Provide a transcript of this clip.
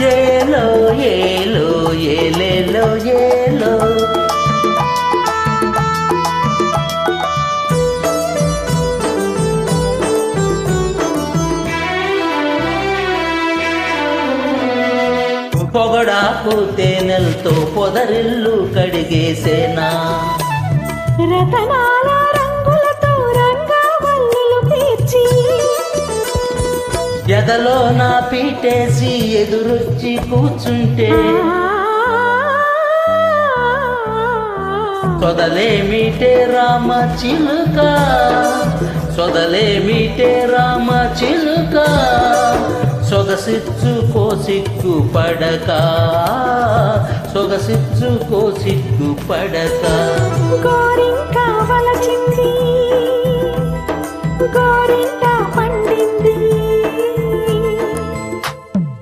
ఏలో ఏలో ఏలేలో ఏలో. పొగడాకు తేనెలతో పొదరిల్లు కడిగేసేనా? రతనాలా ఎదలో నా పీటేసి ఎదురొచ్చి కూర్చుంటే సొదలేమిటే రామ చిలుక సొదలేమిటే రామ చిలుక సొగసిచ్చు కోసిక్కు పడక సొగసిచ్చుకో కోసిక్కు పడక. గోరింక వలచింది